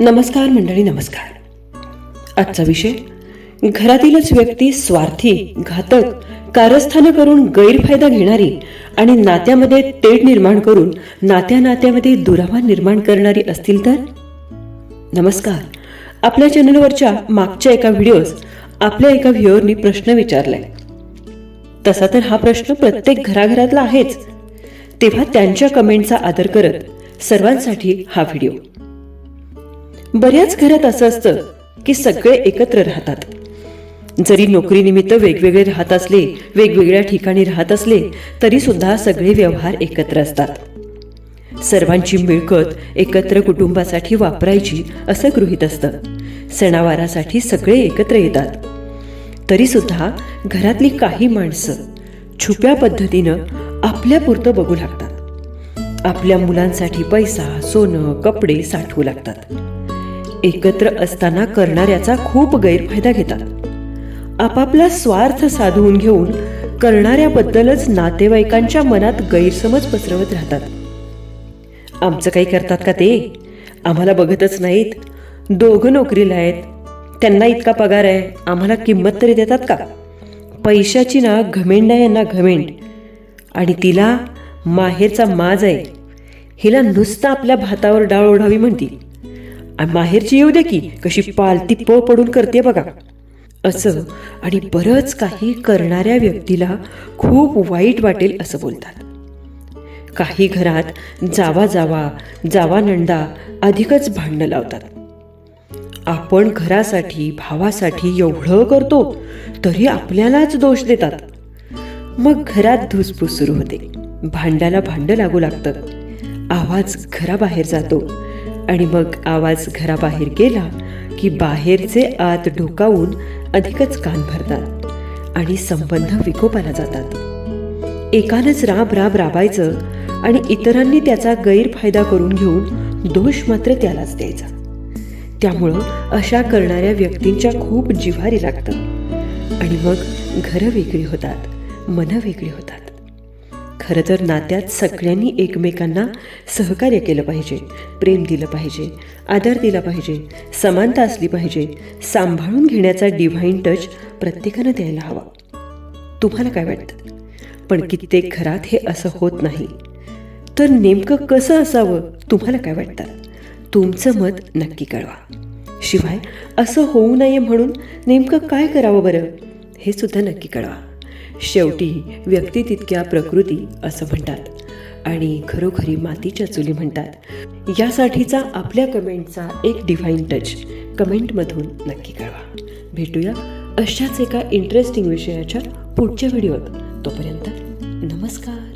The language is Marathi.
नमस्कार मंडळी नमस्कार. आजचा विषय घरातीलच व्यक्ती स्वार्थी घातक कारस्थानं करून गैरफायदा घेणारी आणि नात्यामध्ये तेढ निर्माण करून नात्या नात्यामध्ये दुरावा निर्माण करणारी असतील तर? नमस्कार. आपल्या चॅनलवरच्या मागच्या एका व्हिडिओज आपल्या एका व्ह्युअरनी प्रश्न विचारलाय. तसा तर हा प्रश्न प्रत्येक घराघरातला आहेच. तेव्हा त्यांच्या कमेंटचा आदर करत सर्वांसाठी हा व्हिडिओ. बऱ्याच घरात असं असतं की सगळे एकत्र राहतात. जरी नोकरीनिमित्त वेगवेगळे राहत असले वेगवेगळ्या ठिकाणी राहत असले तरी सुद्धा सगळे व्यवहार एकत्र असतात. सर्वांची मिळकत एकत्र कुटुंबासाठी वापरायची असं गृहीत असतं. सणावारासाठी सगळे एकत्र येतात. तरी सुद्धा घरातली काही माणसं छुप्या पद्धतीनं आपल्यापुरतं बघू लागतात. आपल्या मुलांसाठी पैसा सोनं कपडे साठवू लागतात. एकत्र असताना करणाऱ्याचा खूप गैरफायदा घेतात. आपापला स्वार्थ साधवून घेऊन करणाऱ्याबद्दलच नातेवाईकांच्या मनात गैरसमज पसरवत राहतात. आमचं काही करतात का ते? आम्हाला बघतच नाहीत. दोघं नोकरीला आहेत. त्यांना इतका पगार आहे. आम्हाला किंमत तरी देतात का? पैशाची ना घमेंडा यांना घमेंड. आणि तिला माहेरचा माज आहे. हिला नुसता आपल्या भातावर डाळ ओढावी म्हणतील. माहेरची येऊ दे की कशी पालती पळ पडून करते बघा. असं आणि बरंच काही करणाऱ्या व्यक्तीला खूप वाईट वाटेल असं बोलतात. काही घरात जावा जावा जावा नंदा अधिकच भांडणं लावतात. आपण घरासाठी भावासाठी एवढं करतो तरी आपल्यालाच दोष देतात. मग घरात धुसफूस सुरू होते. भांड्याला भांडं लागू लागतं. आवाज घराबाहेर जातो. आणि मग आवाज घराबाहेर गेला की बाहेरचे आत ढोकावून अधिकच कान भरतात आणि संबंध विकोपाला जातात. एकानंच राब राब राबायचं आणि इतरांनी त्याचा गैरफायदा करून घेऊन दोष मात्र त्यालाच द्यायचा. त्यामुळं अशा करणाऱ्या व्यक्तींच्या खूप जिव्हारी लागतं. आणि मग घरं वेगळी होतात मनं वेगळी होतात. खरं तर नात्यात सगळ्यांनी एकमेकांना सहकार्य केलं पाहिजे प्रेम दिलं पाहिजे आदर दिला पाहिजे समानता असली पाहिजे सांभाळून घेण्याचा डिव्हाइन टच प्रत्येकानं द्यायला हवा. तुम्हाला काय वाटतं? पण कित्येक घरात हे असं होत नाही. तर नेमकं कसं असावं? तुम्हाला काय वाटतं? तुमचं मत नक्की कळवा. शिवाय असं होऊ नये म्हणून नेमकं काय करावं बरं? हे सुद्धा नक्की कळवा. शेवटी व्यक्ती तितक्या प्रकृती असं म्हणतात. आणि खरोखरी मातीच्या चुली म्हणतात. यासाठीचा आपल्या कमेंटचा एक डिव्हाइन टच कमेंटमधून नक्की कळवा. भेटूया अशाच एका इंटरेस्टिंग विषयाच्या पुढच्या व्हिडिओत. तोपर्यंत नमस्कार.